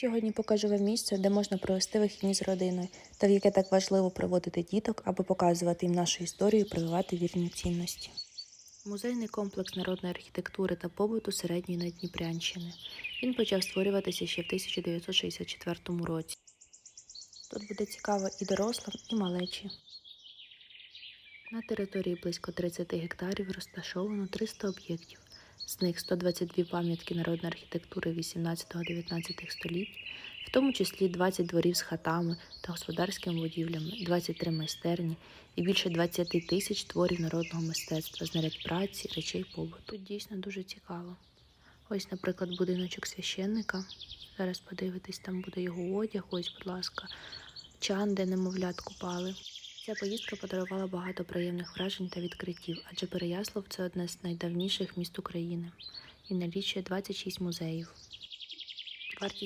Сьогодні покажу вам місце, де можна провести вихідні з родиною, та в яке так важливо приводити діток, аби показувати їм нашу історію і прививати вірні цінності. Музейний комплекс народної архітектури та побуту середньої Надніпрянщини. Він почав створюватися ще в 1964 році. Тут буде цікаво і дорослим, і малечі. На території близько 30 гектарів розташовано 300 об'єктів. З них 122 пам'ятки народної архітектури 18-19 століть, в тому числі 20 дворів з хатами та господарськими будівлями, 23 майстерні і більше 20 тисяч творів народного мистецтва, знарядь праці, речей побуту. Тут дійсно дуже цікаво. Ось, наприклад, будиночок священника. Зараз подивитись, там буде його одяг. Ось, будь ласка, чан, де немовлят купали. Ця поїздка подарувала багато приємних вражень та відкриттів, адже Переяслав це одне з найдавніших міст України і налічує 26 музеїв.